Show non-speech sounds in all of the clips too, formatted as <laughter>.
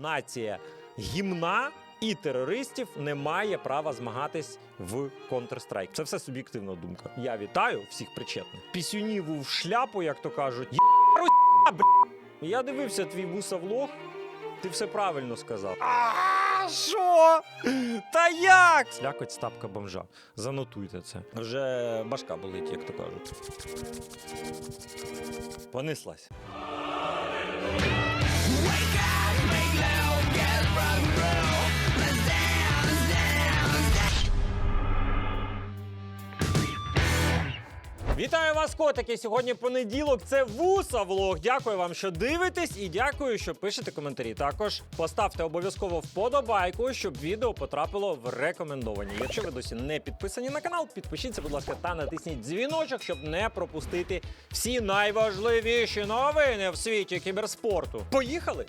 нація гімна. І терористів не має права змагатись в Counter-Strike. Це все суб'єктивна думка. Я вітаю всіх причетних. Пісюніву в шляпу, як то кажуть. «Є**, Я дивився твій вуса влог. Ти все правильно сказав. А що? Та як? Слякоть стапка бомжа. Занотуйте це. Вже башка болить, як то кажуть. Понеслась. Вітаю вас, котики! Сьогодні понеділок. Це вуса влог. Дякую вам, що дивитесь, і дякую, що пишете коментарі. Також поставте обов'язково вподобайку, щоб відео потрапило в рекомендовані. Якщо ви досі не підписані на канал, підпишіться, будь ласка, та натисніть дзвіночок, щоб не пропустити всі найважливіші новини в світі кіберспорту. Поїхали!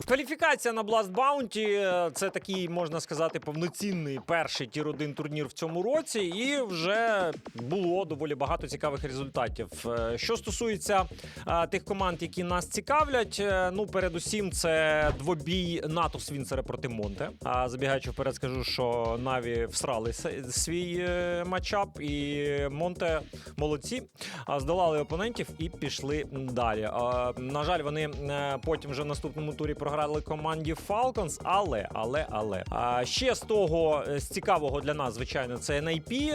Кваліфікація на Blast Bounty е, – це такий, можна сказати, повноцінний перший тір 1 турнір в цьому році, і вже було доволі багато цікавих результатів. Е, Що стосується е, тих команд, які нас цікавлять, ну передусім це двобій НАТО Свінцера проти Монте. А забігаючи вперед, скажу, що Наві всрали свій матчап, і Монте молодці, здолали опонентів і пішли далі. На жаль, вони потім вже в наступному турі програли команді Falcons, але, але, але. А ще з того е, з цікавого для нас, звичайно, це NIP.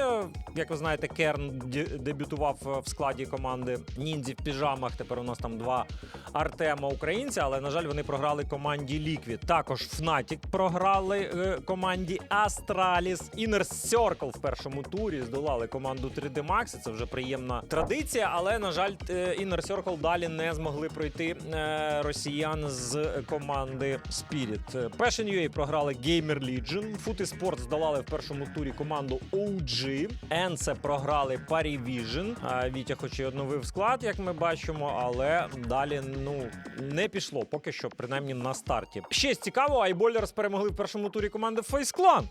Як ви знаєте, Керн дебютував е, в складі команди Ніндзі в піжамах. Тепер у нас там два Артема українця, але на жаль, вони програли команді Liquid. Також Fnatic програли е, команді Astralis. Inner Circle в першому турі здолали команду 3D Max. Це вже приємна традиція, але на жаль, Inner Circle далі не змогли пройти росіян з команди Spirit. Е, Passion UA програли Gamer Legion. Foot Sport здолали в першому турі команду OG. Енце програли Parivision. А, Вітя, хоч і одновив склад, як ми бачимо, але далі ну не пішло поки що, принаймні на старті. Ще цікаво, Айболерс перемогли в першому турі команди Face Clan.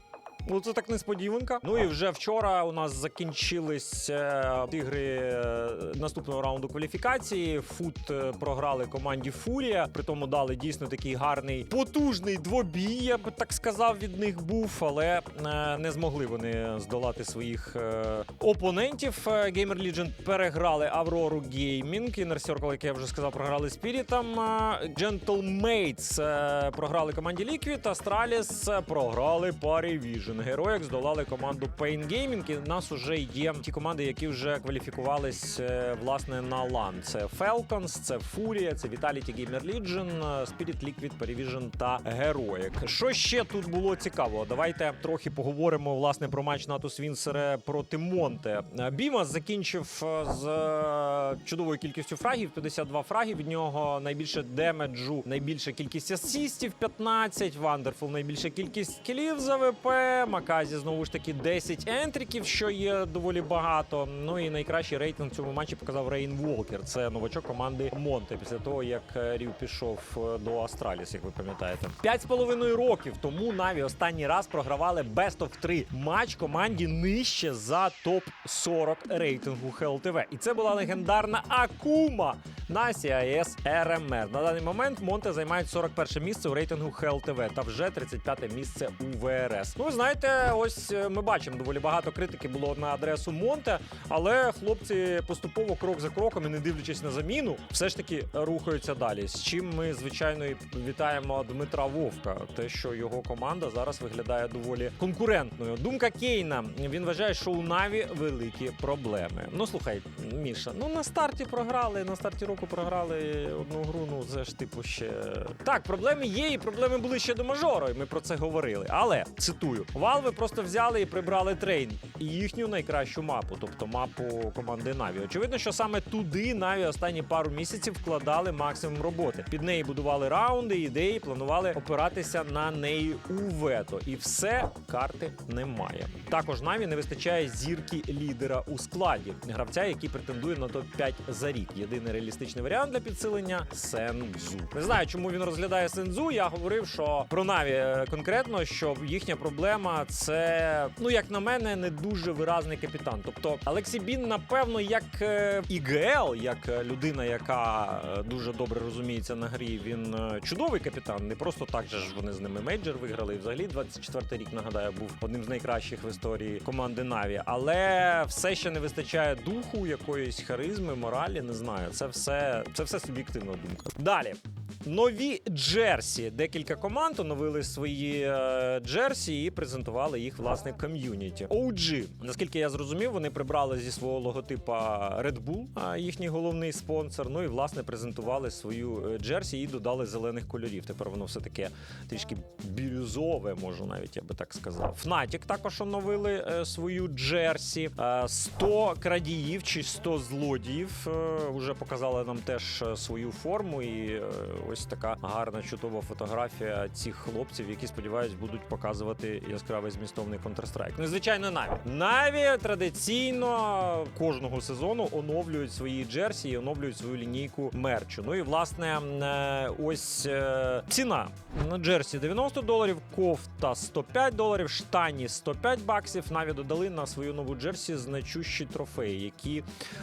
Ну, це так несподіванка. Ну і вже вчора у нас закінчились е, ігри е, наступного раунду кваліфікації. Фут е, програли команді Фурія. При тому дали дійсно такий гарний потужний двобій. Я би так сказав, від них був, але не змогли вони здолати своїх опонентів. Gamer Legion переграли Аврору Gaming. Inner Circle, як я вже сказав, програли Спірітам. Gentle Mates програли команді Liquid. Astralis програли парі Vision. Героїк здолали команду Pain Gaming. І в нас уже є ті команди, які вже кваліфікувались е, власне на LAN. Це Falcons, це Furia, це Vitality Gamer Legion, е, Spirit Liquid, Parivision та Героїк. Що ще тут було цікаво? Давайте трохи поговоримо власне про матч НАТО Свінсере проти Монте. Бімас закінчив е, з чудовою кількістю фрагів, 52 фраги. Від нього найбільше демеджу, найбільша кількість асістів 15. Вандерфул найбільша кількість кілів за ВП. Маказі знову ж таки 10 ентриків, що є доволі багато. Ну і найкращий рейтинг в цьому матчі показав Рейн Волкер. Це новачок команди Монте. Після того як е, Рів пішов е, до Астраліс, як ви пам'ятаєте. П'ять з половиною років тому Наві останній раз програвали Best of 3 матч команді нижче за топ 40 рейтингу ХЛТВ. І це була легендарна Акума на CIS RMR. На даний момент Монте займають 41 місце у рейтингу ХЛТВ та вже 35 місце у ВРС. Ну, ви знаєте, ось е, ми бачимо доволі багато критики було на адресу Монте, але хлопці поступово крок за кроком і не дивлячись на заміну, все ж таки рухаються далі. З чим ми звичайно і вітаємо Дмитра Вовка. Те, що його команда зараз виглядає доволі конкурентною. Думка Кейна він вважає, що у Наві великі проблеми. Ну слухай, Міша, ну на старті програли, на старті року програли одну гру. Ну це ж типу ще так. Проблеми є, і проблеми були ще до мажору. І ми про це говорили. Але цитую: Valve просто взяли і прибрали трейн і їхню найкращу мапу, тобто мапу команди Наві. Очевидно, що саме туди Наві останні пару місяців вкладали максимум роботи. Під неї будували раунди, ідеї, планували опиратися на неї у вето. І все карти немає. Також Наві не вистачає зірки лідера у складі, гравця, який претендує на топ 5 за рік. Єдиний реалістичний варіант для підсилення Сензу. Не знаю, чому він розглядає Сензу. Я говорив, що про Наві е, конкретно, що їхня проблема це, ну як на мене, не дуже виразний капітан. Тобто Алексій Бін, напевно, як е, ІГЛ, як е, людина, яка е, дуже добре розуміється на грі, він чудовий капітан. Не просто так же ж вони з ними мейджор виграли. І взагалі 24-й рік нагадаю був одним з найкращих в історії команди Наві. Але все ще не вистачає духу, якоїсь харизми, моралі. Не знаю. Це все, це все суб'єктивна думка. Далі. Нові Джерсі. Декілька команд оновили свої Джерсі і презентували їх власне ком'юніті. OG. Наскільки я зрозумів, вони прибрали зі свого логотипа Red Bull, а їхній головний спонсор. Ну і власне презентували свою е, Джерсі і додали зелених кольорів. Тепер воно все таке трішки бірюзове, можу навіть я би так сказав. Fnatic також оновили е, свою Джерсі. Е, 100 крадіїв чи 100 злодіїв е, вже показали нам теж е, свою форму. І е, ось така гарна чудова фотографія цих хлопців, які сподіваюсь будуть показувати яскравий змістовний Counter-Strike. Ну звичайно, Наві. Наві традиційно кожного сезону оновлюють свої джерсі і оновлюють свою лінійку мерчу. Ну і власне е, ось е, ціна на джерсі 90 доларів, кофта 105 доларів, штані 105 баксів. Наві додали на свою нову джерсі значущі трофеї, які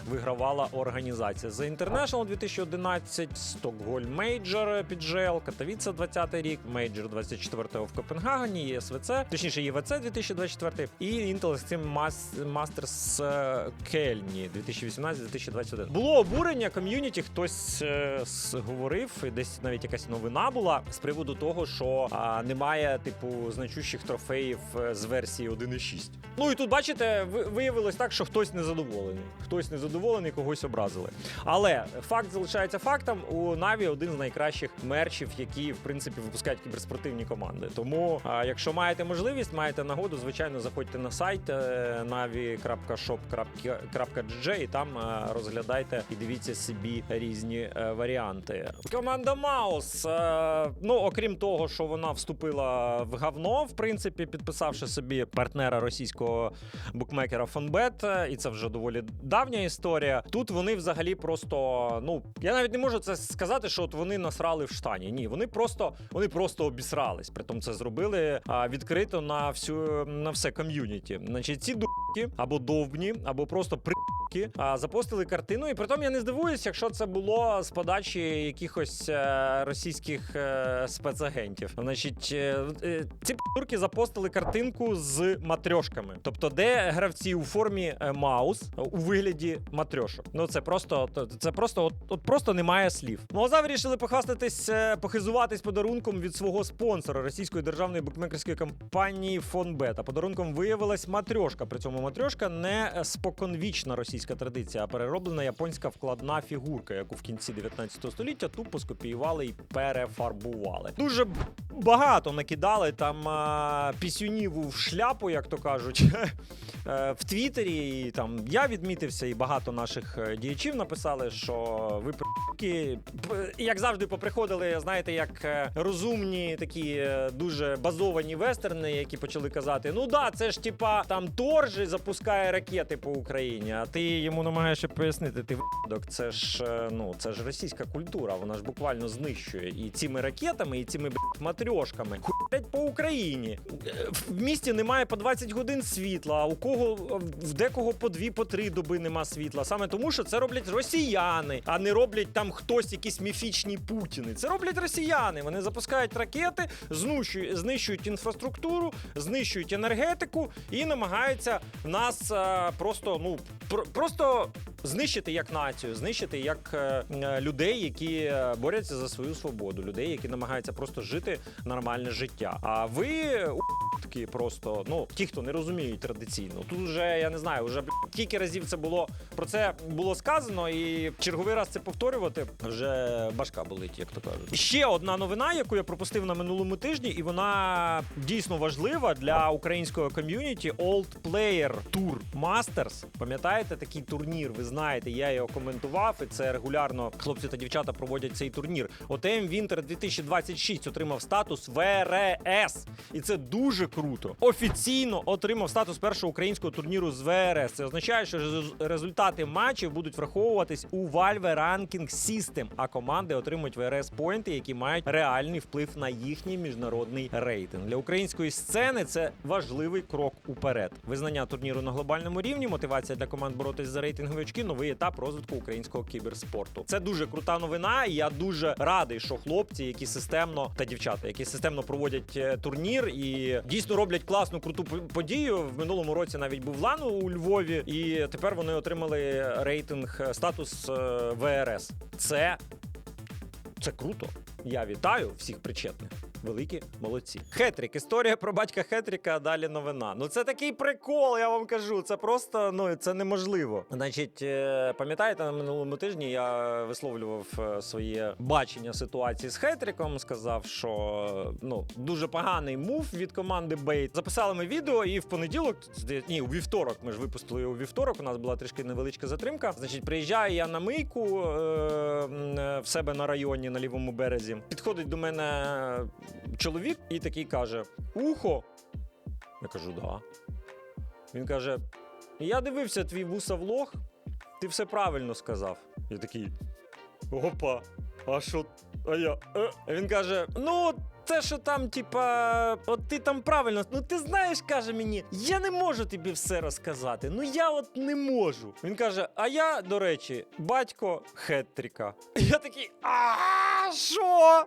вигравала організація. За International 2011, Stockholm Major піджел, Катовіца 20 рік, Major 24 в Копенгагені, ЄСВЦ, точніше ЄВЦ 2024 і Intel Extreme Mas- Masters е, Кельні 2018-2021. Було обурення ком'юніті, хтось е, говорив, десь навіть якась новина була з приводу того, що а, немає типу значущих трофеїв е, з версії 1.6. Ну і тут бачите, ви- виявилось так, що хтось незадоволений. Хтось незадоволений, когось образили. Але факт залишається фактом. У Наві один з найкращих мерчів, які в принципі випускають кіберспортивні команди. Тому, а, якщо маєте можливість, маєте нагоду, звичайно, заходьте на сайт е, navi.shop.gg і там е, розглядайте і дивіться собі різні е, варіанти. Команда Маус. Ну, окрім того, що вона вступила в говно, в принципі, підписавши собі партнера російського букмекера Фонбет, і це вже доволі давня історія. Тут вони взагалі просто, ну я навіть не можу це сказати, що от вони насрали в штані. Ні, вони просто вони просто обісрались. Притом це зробили відкрито на всю на все ком'юніті. Значить, ці дуки або довбні, або просто при. А, запостили картину, і притом я не здивуюсь, якщо це було з подачі якихось е, російських е, спецагентів. Значить, е, ці турки запостили картинку з матрьошками, тобто, де гравці у формі маус у вигляді матрьошок. Ну це просто це просто от, от просто немає слів. Ну вирішили похвастатись, похизуватись подарунком від свого спонсора російської державної букмекерської компанії Фонбет. А подарунком виявилась матрьошка. При цьому матрьошка не споконвічна російська традиція, а перероблена японська вкладна фігурка, яку в кінці 19 століття тупо скопіювали і перефарбували. Дуже багато накидали там а, пісюнів в шляпу, як то кажуть. <laughs> Е, В Твіттері і там я відмітився, і багато наших е, діячів написали, що ви п***ки. Як завжди, поприходили, знаєте, як е, розумні такі дуже базовані вестерни, які почали казати: ну да, це ж типа там торжі запускає ракети по Україні. А ти йому намагаєшся пояснити, ти випадок, це ж е, ну це ж російська культура, вона ж буквально знищує і цими ракетами, і цими блядь, матрьошками. Хуять по Україні. Е, В місті немає по 20 годин світла, а у кого в декого по дві, по три доби нема світла. Саме тому, що це роблять росіяни, а не роблять там хтось якісь міфічні путіни. Це роблять росіяни. Вони запускають ракети, знищують, знищують інфраструктуру, знищують енергетику і намагаються нас е, просто ну пр- просто знищити як націю, знищити як е, людей, які е, борються за свою свободу, людей, які намагаються просто жити нормальне життя. А ви такі просто, ну ті, хто не розуміють традиційно. Тут вже я не знаю, вже кілька разів це було про це було сказано, і черговий раз це повторювати вже башка болить, як то кажуть. Ще одна новина, яку я пропустив на минулому тижні, і вона дійсно важлива для українського ком'юніті. Old Player Tour Masters. Пам'ятаєте такий турнір? Ви знаєте, я його коментував, і це регулярно хлопці та дівчата проводять цей турнір. ОТМ Вінтер 2026 отримав статус ВРС, і це дуже круто. круто. Офіційно отримав статус першого українського турніру з ВРС. Це означає, що результати матчів будуть враховуватись у Valve Ranking System, а команди отримують ВРС поінти, які мають реальний вплив на їхній міжнародний рейтинг. Для української сцени це важливий крок уперед. Визнання турніру на глобальному рівні, мотивація для команд боротись за рейтингові очки, новий етап розвитку українського кіберспорту. Це дуже крута новина. І я дуже радий, що хлопці, які системно та дівчата, які системно проводять е, турнір і дійсно роблять класну круту подію. В минулому році навіть був лан у Львові, і тепер вони отримали рейтинг е, статус е, ВРС. Це це круто. Я вітаю всіх причетних. Великі молодці. Хетрік. Історія про батька Хетріка. Далі новина. Ну це такий прикол, я вам кажу. Це просто ну це неможливо. Значить, е, пам'ятаєте, на минулому тижні я висловлював е, своє бачення ситуації з Хетріком. Сказав, що ну дуже поганий мув від команди Бейт. Записали ми відео, і в понеділок, ні, у вівторок. Ми ж випустили у вівторок. У нас була трішки невеличка затримка. Значить, приїжджаю я на мийку е, е, в себе на районі на лівому березі. Підходить до мене чоловік і такий каже: Ухо. Я кажу, да. Він каже: Я дивився твій вуса влог, ти все правильно сказав. Я такий. Опа, а що? А я. Е? Він каже: Ну, те, що там, типа, от ти там правильно, ну ти знаєш, каже мені, я не можу тобі все розказати. Ну я от не можу. Він каже: А я, до речі, батько Хеттріка. Я такий, а що?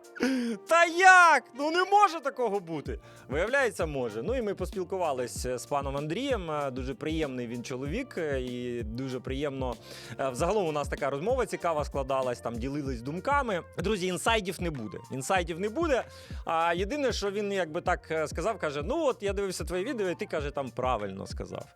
Та як? Ну не може такого бути. Виявляється, може. Ну і ми поспілкувалися з паном Андрієм. Е, Дуже приємний він чоловік, е, і дуже приємно. е, Взагалом у нас така розмова цікава складалась, там ділились думками. Друзі, інсайдів не буде. Інсайдів не буде. А єдине, що він якби так е, сказав, каже: Ну от я дивився твоє відео, і ти каже, там правильно сказав.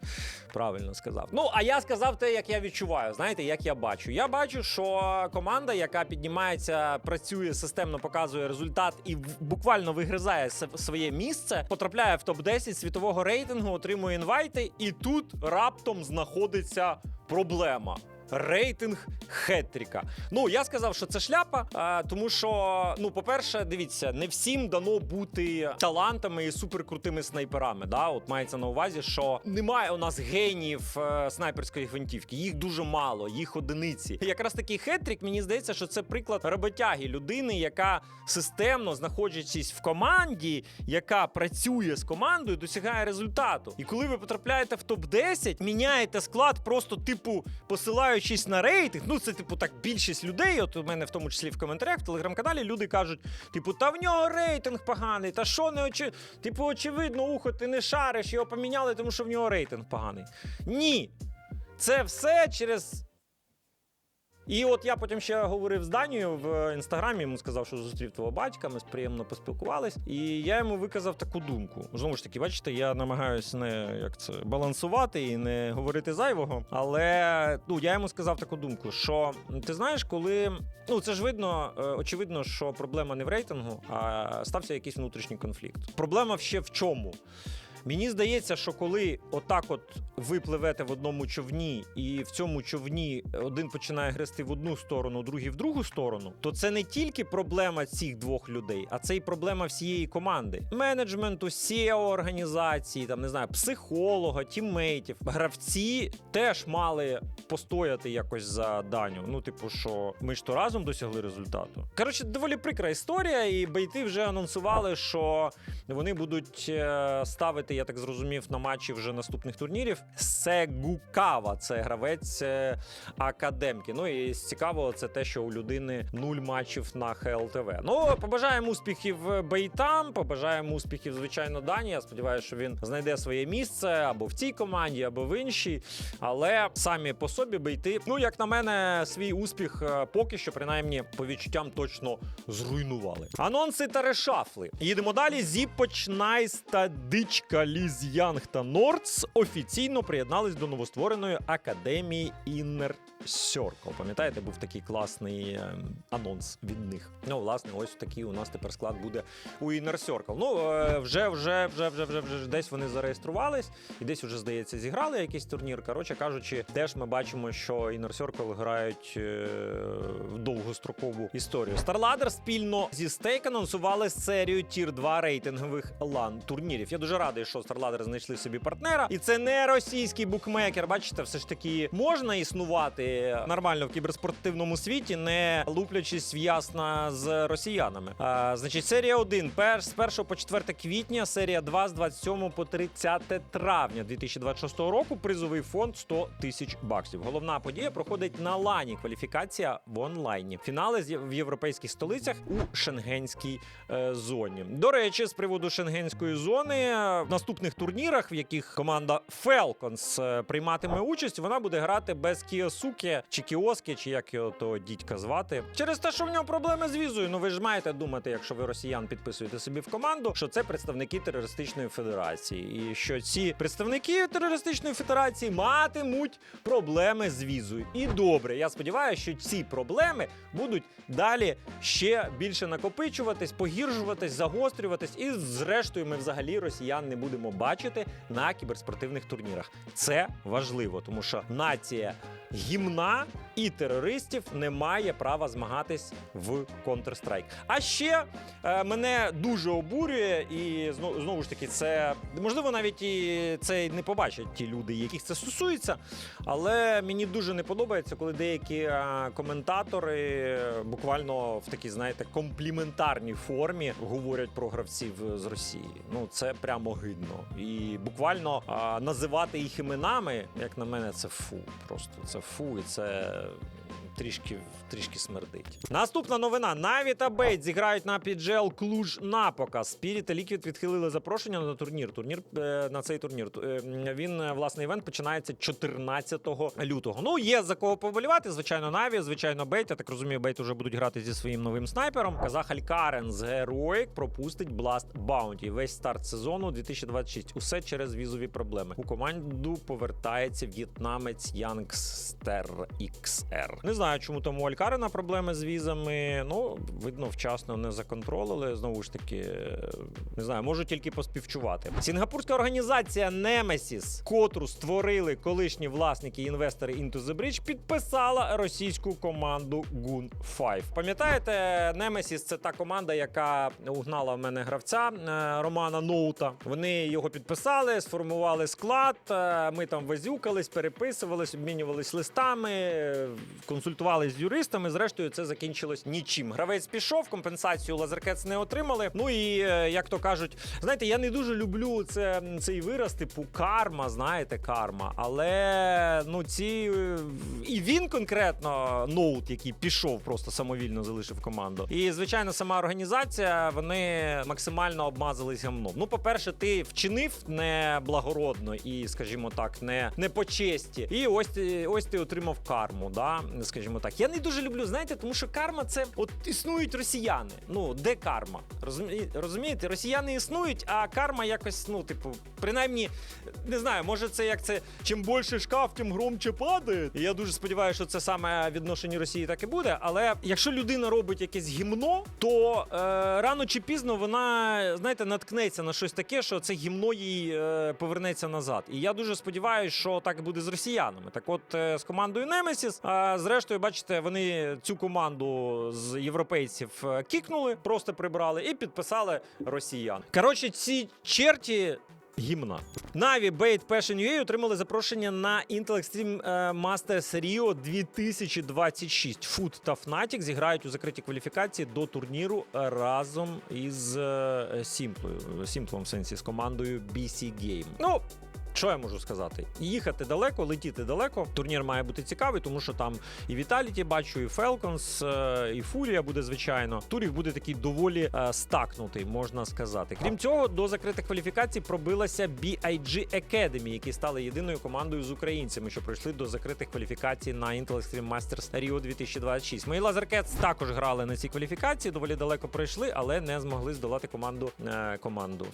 Правильно сказав. Ну, а я сказав те, як я відчуваю. Знаєте, як я бачу. Я бачу, що команда, яка піднімається, працює системно, показує результат і буквально вигризає своє місце, потрапляє в топ 10 світового рейтингу, отримує інвайти, і тут раптом знаходиться проблема. Рейтинг Хетріка. Ну я сказав, що це шляпа, тому що, ну, по-перше, дивіться, не всім дано бути талантами і суперкрутими снайперами. Да? От мається на увазі, що немає у нас геніїв е, снайперської гвинтівки. Їх дуже мало, їх одиниці. Якраз такий хетрік, мені здається, що це приклад роботяги людини, яка системно знаходячись в команді, яка працює з командою, досягає результату. І коли ви потрапляєте в топ 10 міняєте склад, просто типу посилаючись на рейтинг. Ну це типу так більшість людей. От у мене в тому числі в коментарях в телеграм-каналі люди кажуть: типу, та в нього рейтинг поганий, та що не очі... Типу, очевидно, ухо, ти не шариш, його поміняли, тому що в нього рейтинг поганий. Ні. Це все через. І от я потім ще говорив з Данією в інстаграмі. Йому сказав, що зустрів твого батька. Ми приємно поспілкувались, і я йому виказав таку думку. Знову ж таки, бачите, я намагаюся не як це балансувати і не говорити зайвого. Але ну я йому сказав таку думку, що ти знаєш, коли ну це ж видно, е, очевидно, що проблема не в рейтингу, а стався якийсь внутрішній конфлікт. Проблема ще в чому? Мені здається, що коли отак от ви пливете в одному човні, і в цьому човні один починає грести в одну сторону, другий в другу сторону, то це не тільки проблема цих двох людей, а це і проблема всієї команди. Менеджменту, SEO організації, там не знаю, психолога, тіммейтів. Гравці теж мали постояти якось за даню. Ну, типу, що ми ж то разом досягли результату. Коротше, доволі прикра історія, і бейти вже анонсували, що вони будуть е, ставити, я так зрозумів, на матчі вже наступних турнірів. Сегукава це гравець е, академки. Ну і цікаво, це те, що у людини нуль матчів на ХЛТВ. Ну, побажаємо успіхів бейтам, побажаємо успіхів, звичайно, Дані. Я сподіваюся, що він знайде своє місце або в цій команді, або в іншій. Але самі по собі бейти, ну як на мене, свій успіх е, поки що, принаймні, по відчуттям точно зруйнували. Анонси та решафли. Їдемо далі. Зіпоч, Найс та Ліз Янг та Нордс офіційно приєднались до новоствореної академії Inner Circle. Пам'ятаєте, був такий класний ем, анонс від них. Ну, власне, ось такий у нас тепер склад буде у Inner Circle. Ну, е, вже, вже, вже, вже, вже, вже десь вони зареєструвались, і десь вже, здається, зіграли якийсь турнір. Коротше кажучи, теж ми бачимо, що Inner Circle грають е, в довгострокову історію. StarLadder спільно зі Stake анонсували серію Тір 2 рейтингових лан турнірів. Я дуже радий, що Старладер знайшли собі партнера, і це не російський букмекер. Бачите, все ж таки можна існувати нормально в кіберспортивному світі, не луплячись в ясна з росіянами. А, значить, серія 1 пер, з 1 по 4 квітня, серія 2 з 27 по 30 травня 2026 року. Призовий фонд 100 тисяч баксів. Головна подія проходить на лані. Кваліфікація в онлайні. Фінали в європейських столицях у шенгенській е, зоні. До речі, з приводу шенгенської зони е, в наступних турнірах, в яких команда Falcons е, прийматиме участь, вона буде грати без Кіосуки чи Кіоски, чи як його то дідька звати. Через те, що в нього проблеми з візою. Ну ви ж маєте думати, якщо ви росіян підписуєте собі в команду, що це представники терористичної федерації, і що ці представники терористичної федерації матимуть проблеми з візою. І добре, я сподіваюся, що ці проблеми будуть далі ще більше накопичуватись, погіршуватись, загострюватись, і зрештою ми взагалі росіян не будемо бачити на кіберспортивних турнірах. Це важливо, тому що нація гімна і терористів не має права змагатись в Counter-Strike. А ще е, мене дуже обурює, і знову, знову ж таки, це можливо навіть і це не побачать ті люди, яких це стосується. Але мені дуже не подобається, коли деякі е, коментатори буквально в такій, знаєте, компліментарній формі говорять про гравців з Росії. Ну це прямо гидно. І буквально е, називати їх іменами, як на мене, це фу. Просто це фу, і це. Трішки трішки смердить. Наступна новина: Наві та Бейт зіграють на PGL Клуж на показ. Spirit та Liquid відхилили запрошення на турнір. Турнір е, на цей турнір. Е, він е, власне івент починається 14 лютого. Ну є за кого поболівати. Звичайно, Наві, звичайно, Бейт. Я так розумію, Бейт уже будуть грати зі своїм новим снайпером. Казах Алькарен з Heroic пропустить Blast Bounty. Весь старт сезону 2026. Усе через візові проблеми. У команду повертається в'єтнамець Янгстер XR. Не знаю, чому там у Алькарена проблеми з візами. Ну, видно, вчасно не законтролили. Знову ж таки, е, не знаю, можу тільки поспівчувати. Сінгапурська організація Nemesis, котру створили колишні власники і інвестори Into the Bridge, підписала російську команду Gun 5. Пам'ятаєте, Nemesis це та команда, яка угнала в мене гравця е, Романа Ноута. Вони його підписали, сформували склад. е, Ми там возюкались, переписувались, обмінювались листами, е, консультувалися з юристами. Зрештою, це закінчилось нічим. Гравець пішов, компенсацію Лазеркетс не отримали. Ну і е, як то кажуть, знаєте, я не дуже люблю це, цей вираз, типу карма, знаєте, карма. Але ну ці і він конкретно ноут, який пішов, просто самовільно залишив команду. І звичайно, сама організація вони максимально обмазались гамном. Ну, по-перше, ти вчинив неблагородно і, скажімо так, не, не по честі. І ось ось ти отримав карму. Да? Скажімо так. Я не дуже люблю, знаєте, тому що карма це от існують росіяни. Ну, де карма? Розумі... Розумієте, росіяни існують, а карма якось, ну, типу, принаймні, не знаю, може це як це чим більше шкаф, тим громче падає. Я дуже сподіваюся, що це саме відношенні Росії так і буде. Але якщо людина робить якесь гімно, то е, рано чи пізно вона, знаєте, наткнеться на щось таке, що це гімно їй е, повернеться назад. І я дуже сподіваюся, що так буде з росіянами. Так, от е, з командою Немесіс, а зрештою, бачите, вони цю команду з європейців е, кікнули, просто прибрали і підписали росіян. Коротше, ці черті. Гімна. Наві, Бейт, UA отримали запрошення на Intel Extreme е, Masters Rio 2026. Food та Fnatic зіграють у закритій кваліфікації до турніру разом із е, Сімплою. Сімплом в сенсі з командою BC Game. Ну, що я можу сказати? Їхати далеко, летіти далеко. Турнір має бути цікавий, тому що там і Vitality бачу, і Falcons, е, і Фурія буде звичайно. Турів буде такий доволі е, стакнутий, можна сказати. Крім цього, до закритих кваліфікацій пробилася BIG Academy, які стали єдиною командою з українцями, що пройшли до закритих кваліфікацій на Intel Extreme Masters Rio 2026. Мої Лазеркетс також грали на цій кваліфікації, доволі далеко пройшли, але не змогли здолати команду е, команду.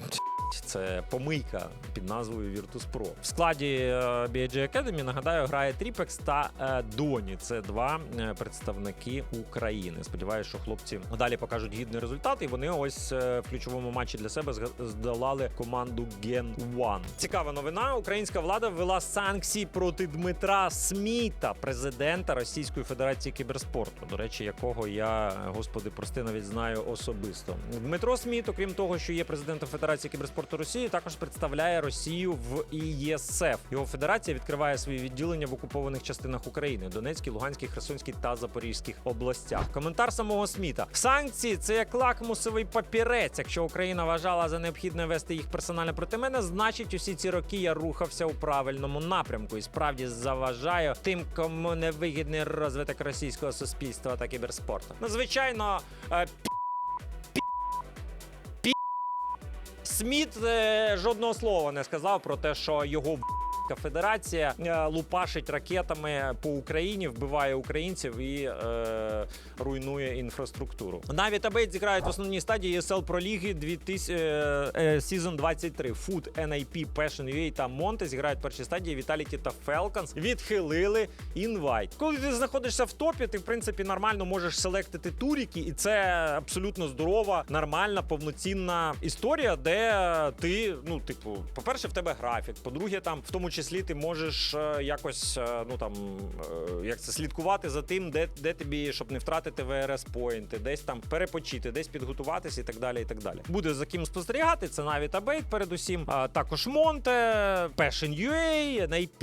Це помийка під назвою Virtus Pro. В складі е, BIG Academy, нагадаю, грає Тріпекс та е, Доні. Це два е, представники України. Сподіваюся, що хлопці далі покажуть гідний результат. І вони ось в ключовому матчі для себе здолали команду Gen One. Цікава новина. Українська влада ввела санкції проти Дмитра Сміта, президента Російської Федерації кіберспорту. До речі, якого я, господи, прости, навіть знаю особисто. Дмитро Сміт, окрім того, що є президентом Федерації кіберспорту спорту Росії також представляє Росію в ІЄСФ. Його федерація відкриває свої відділення в окупованих частинах України: Донецькій, Луганській, Херсонській та Запорізьких областях. Коментар самого Сміта: санкції це як лакмусовий папірець. Якщо Україна вважала за необхідне вести їх персонально проти мене, значить усі ці роки я рухався у правильному напрямку і справді заважаю тим, кому не вигідний розвиток російського суспільства та кіберспорту. Ну, звичайно, е, Сміт е, жодного слова не сказав про те, що його в**ка федерація е, лупашить ракетами по Україні, вбиває українців і е, руйнує інфраструктуру. Навіть Абейт зіграють в основній стадії ESL Pro Ліги 2000, е, е, Season 23. Food, NIP, Passion UA та Монте зіграють в першій стадії Vitality та Falcons. Відхилили інвайт. Коли ти знаходишся в топі, ти в принципі нормально можеш селектити туріки, і це абсолютно здорова, нормальна, повноцінна історія, де ти, ну, типу, по-перше, в тебе графік. По-друге, там в тому числі ти можеш е, якось е, ну там е, як це слідкувати за тим, де, де тобі, щоб не втратити ВРС поінти, десь там перепочити, десь підготуватися і так далі. І так далі. Буде за ким спостерігати. Це навіть Абейт, передусім. А також Монте, Passion UA, NIP,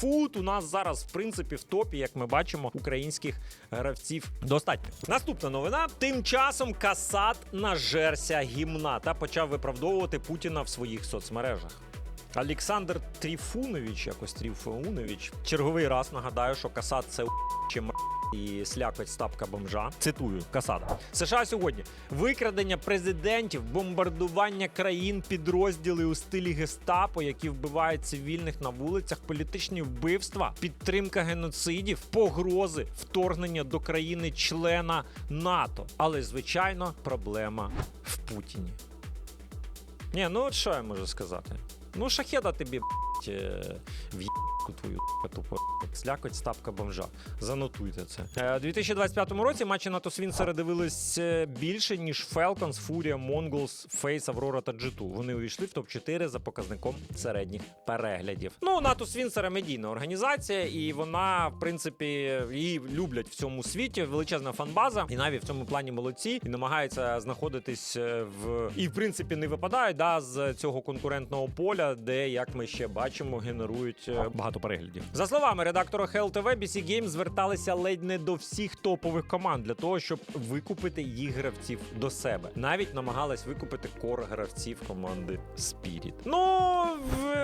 Food. У нас зараз, в принципі, в топі, як ми бачимо, українських гравців достатньо. Наступна новина. Тим часом Касат нажерся гімна та почав виправдовувати Путіна в своїх соцмережах. Олександр Тріфунович, якось Тріфунович. Черговий раз нагадаю, що Касат це чим і слякоть стапка бомжа. Цитую Касат. США сьогодні викрадення президентів, бомбардування країн, підрозділи у стилі гестапо, які вбивають цивільних на вулицях, політичні вбивства, підтримка геноцидів, погрози, вторгнення до країни-члена НАТО. Але звичайно, проблема в Путіні. Ні, ну от що я можу сказати? Ну, шахеда тобі, е, в єбку твою тупо слякоть ставка бомжа. Занотуйте це. Е, У 2025 році матчі НАТО Свінсера дивились е, більше, ніж Falcons, Furia, Mongols, Face, Aurora та G2. Вони увійшли в топ-4 за показником середніх переглядів. Ну, НАТО Свінсера медійна організація, і вона, в принципі, її люблять в цьому світі. Величезна фанбаза, і навіть в цьому плані молодці і намагаються знаходитись в і в принципі не випадають да, з цього конкурентного поля, де, як ми ще бачимо, генерують е, багато переглядів. За словами редактора Hell TV, BC Games зверталися ледь не до всіх топових команд для того, щоб викупити їх гравців до себе. Навіть намагались викупити кор гравців команди Spirit. Ну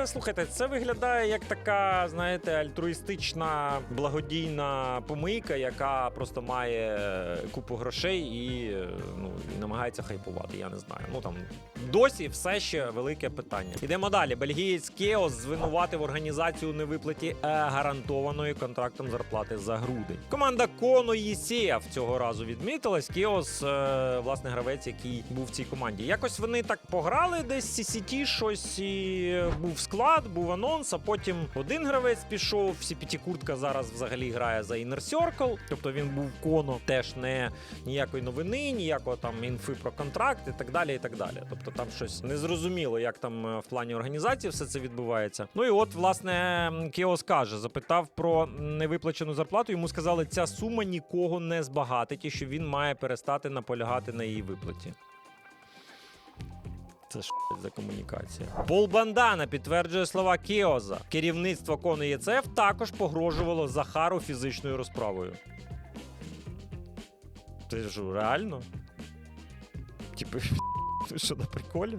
слухайте, це виглядає як така, знаєте, альтруїстична благодійна помийка, яка просто має е, купу грошей і е, ну намагається хайпувати. Я не знаю. Ну там досі все ще велике питання. Ідемо далі. Бельгієць Кеос звинуватив організацію у невиплаті е, гарантованої контрактом зарплати за грудень. Команда Коно Єсєв цього разу відмітилась. Кеос, е, власне, гравець, який був в цій команді. Якось вони так пограли десь CCT, щось і був склад, був анонс, а потім один гравець пішов. CPT Куртка зараз взагалі грає за Inner Circle, тобто він був коно, теж не ніякої новини, ніякого там інфи про контракт і так далі. І так далі. Тобто там щось незрозуміло, як там е, в плані організації все це відбувається. Ну і от, власне, Кеос каже, запитав про невиплачену зарплату. Йому сказали, ця сума нікого не збагатить і що він має перестати наполягати на її виплаті. Це ж <laughs> за комунікація. Пол Бандана підтверджує слова Кеоза. Керівництво Коно ЄЦФ також погрожувало Захару фізичною розправою. Це ж реально? Типу, <laughs> що на приколі?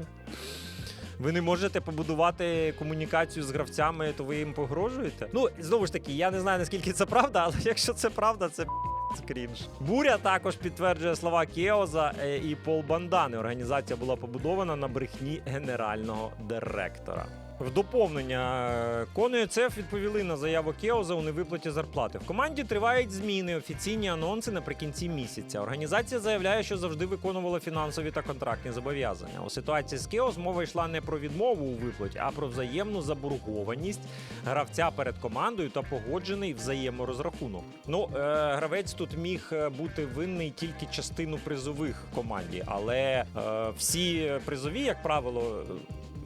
Ви не можете побудувати комунікацію з гравцями, то ви їм погрожуєте? Ну, знову ж таки, я не знаю, наскільки це правда, але <laughs> якщо це правда, це <laughs> скрінж. Буря також підтверджує слова Кеоза е, і Пол Бандани. Організація була побудована на брехні генерального директора. В доповнення е, Коно ЦЕФ відповіли на заяву Кеоза у невиплаті зарплати. В команді тривають зміни, офіційні анонси наприкінці місяця. Організація заявляє, що завжди виконувала фінансові та контрактні зобов'язання. У ситуації з Кеос мова йшла не про відмову у виплаті, а про взаємну заборгованість гравця перед командою та погоджений взаєморозрахунок. Ну, е, гравець тут міг е, бути винний тільки частину призових команді, але е, всі призові, як правило,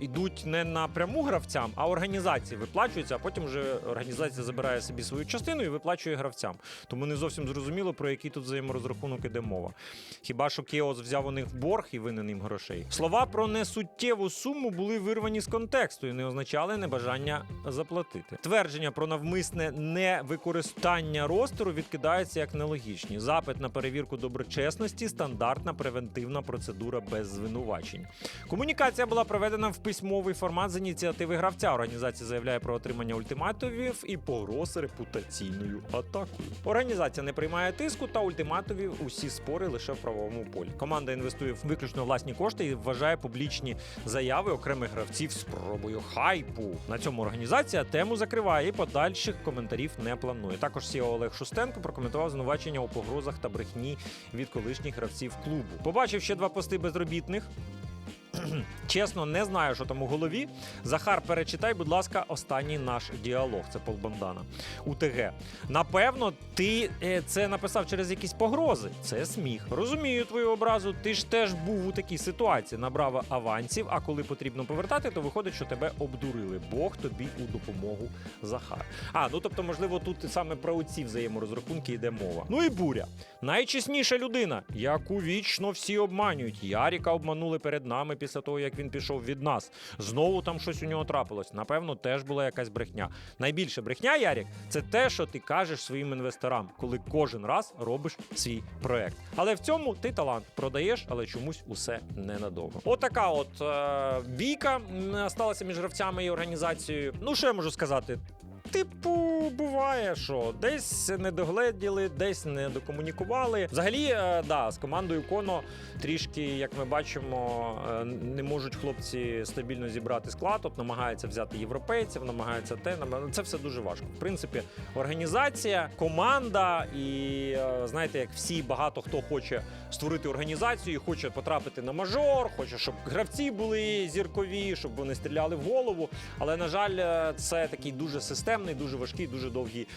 йдуть не напряму гравцям, а організації виплачуються, а потім вже організація забирає собі свою частину і виплачує гравцям. Тому не зовсім зрозуміло, про який тут взаєморозрахунок іде мова. Хіба що Кеос взяв у них борг і винен їм грошей. Слова про несуттєву суму були вирвані з контексту і не означали небажання заплатити. Твердження про навмисне невикористання ростеру відкидаються як нелогічні. Запит на перевірку доброчесності стандартна превентивна процедура без звинувачень. Комунікація була проведена в письмовий формат з ініціативи гравця. Організація заявляє про отримання ультиматумів і погроз репутаційною атакою. Організація не приймає тиску та ультиматумів усі спори лише в правовому полі. Команда інвестує виключно власні кошти і вважає публічні заяви окремих гравців спробою хайпу. На цьому організація тему закриває і подальших коментарів не планує. Також CEO Олег Шустенко прокоментував звинувачення у погрозах та брехні від колишніх гравців клубу. Побачив ще два пости безробітних. <clears throat> Чесно, не знаю, що там у голові. Захар, перечитай, будь ласка, останній наш діалог. Це Пол Бандана. УТГ. Напевно, ти е, це написав через якісь погрози. Це сміх. Розумію твою образу. Ти ж теж був у такій ситуації. Набрав авансів, а коли потрібно повертати, то виходить, що тебе обдурили. Бог тобі у допомогу, Захар. А, ну тобто, можливо, тут саме про оці взаєморозрахунки йде мова. Ну і буря. Найчесніша людина, яку вічно всі обманюють. Яріка обманули перед нами після того, як він пішов від нас. Знову там щось у нього трапилось. Напевно, теж була якась брехня. Найбільше брехня, Ярік, це те, що ти кажеш своїм інвесторам, коли кожен раз робиш свій проект. Але в цьому ти талант продаєш, але чомусь усе ненадовго. Отака от е, бійка сталася між гравцями і організацією. Ну, що я можу сказати? Типу, буває, що десь не догледіли, десь не докомунікували. Взагалі, е, да, з командою Коно трішки, як ми бачимо, е, не можуть хлопці стабільно зібрати склад. От намагаються взяти європейців, намагаються те. нам- Це все дуже важко. В принципі, організація, команда, і е, знаєте, як всі багато хто хоче створити організацію, хоче потрапити на мажор, хоче, щоб гравці були зіркові, щоб вони стріляли в голову. Але на жаль, це такий дуже системний, дуже важкий, дуже довгий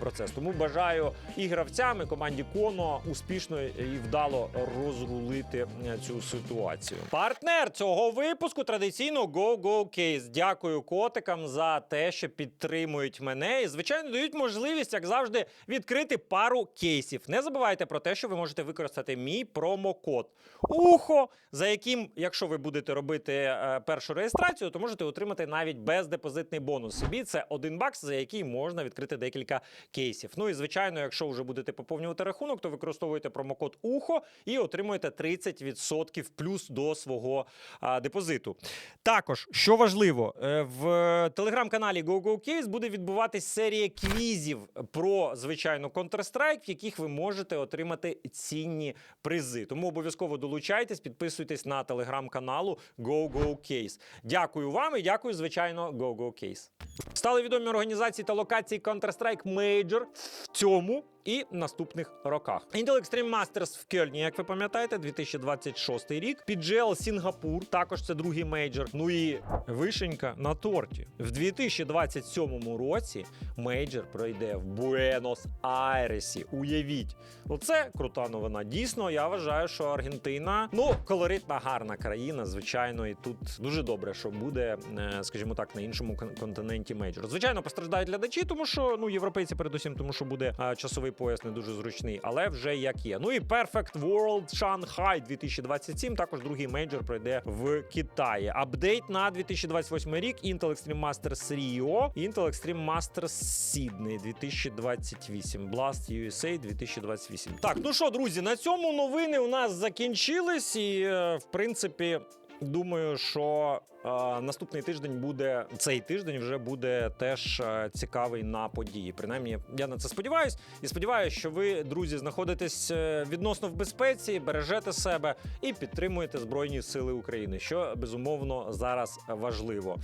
процес. Тому бажаю і гравцям, і команді Коно успішно і вдало розрулити е, цю ситуацію. Партнер цього випуску традиційно GoGo Case. Дякую котикам за те, що підтримують мене і звичайно дають можливість, як завжди, відкрити пару кейсів. Не забувайте про те, що ви можете використати мій промокод ухо, за яким, якщо ви будете робити е, першу реєстрацію, то можете отримати навіть бездепозитний бонус собі. Це один бакс, за який можна відкрити декілька кейсів. Ну і звичайно, якщо вже будете поповнювати рахунок, то використовуєте промокод ухо і отримуєте 30% плюс до свого а, депозиту. Також, що важливо, е, в телеграм-каналі GoGoCase буде відбуватись серія квізів про звичайно Counter-Strike, в яких ви можете отримати цінні призи. Тому обов'язково долучайтесь, підписуйтесь на телеграм-каналу GoGoCase. Дякую вам і дякую, звичайно, GoGoCase. Стали відомі організації та локації Counter-Strike Major в цьому і наступних роках. Intel Extreme Masters в Кельні, як ви пам'ятаєте, 2026 рік. PGL Сінгапур, також це другий мейджор. Ну і вишенька на торті. В 2027 році мейджор пройде в Буенос-Айресі. Уявіть, оце крута новина. Дійсно, я вважаю, що Аргентина, ну, колоритна, гарна країна, звичайно, і тут дуже добре, що буде, е, скажімо так, на іншому континенті мейджор. Звичайно, постраждають глядачі, тому що ну європейці, передусім, тому що буде е, часовий пояс не дуже зручний, але вже як є. Ну і Perfect World Shanghai 2027, також другий мейджор пройде в Китаї. Апдейт на 2028 рік Intel Extreme Masters Rio, Intel Extreme Masters Sydney 2028, Blast USA 2028. Так, ну що, друзі, на цьому новини у нас закінчились, і е, в принципі. Думаю, що е, наступний тиждень буде цей тиждень вже буде теж е, цікавий на події. Принаймні, я на це сподіваюсь, і сподіваюся, що ви, друзі, знаходитесь е, відносно в безпеці, бережете себе і підтримуєте Збройні Сили України, що безумовно зараз важливо.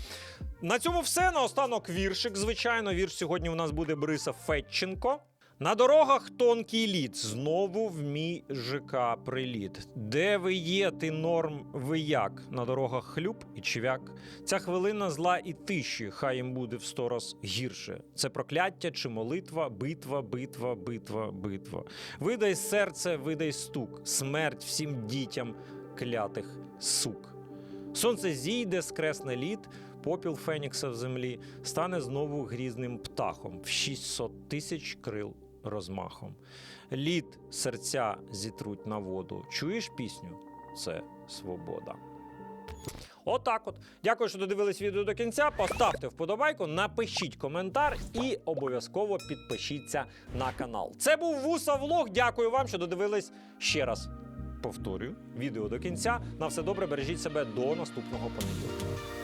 На цьому все. Наостанок віршик. Звичайно, вірш сьогодні у нас буде Бориса Фетченко. На дорогах тонкий лід, знову в мій ЖК приліт. Де ви є, ти норм, ви як? На дорогах хлюб і чвяк. Ця хвилина зла і тиші, хай їм буде в сто раз гірше. Це прокляття чи молитва, битва, битва, битва, битва. Видай серце, видай стук, смерть всім дітям клятих сук. Сонце зійде, скресне лід, попіл Фенікса в землі, стане знову грізним птахом в 600 тисяч крил розмахом. Лід серця зітруть на воду. Чуєш пісню? Це свобода. Отак от. Дякую, що додивились відео до кінця. Поставте вподобайку, напишіть коментар і обов'язково підпишіться на канал. Це був Вуса Влог. Дякую вам, що додивились ще раз. Повторюю, відео до кінця. На все добре, бережіть себе до наступного понеділка.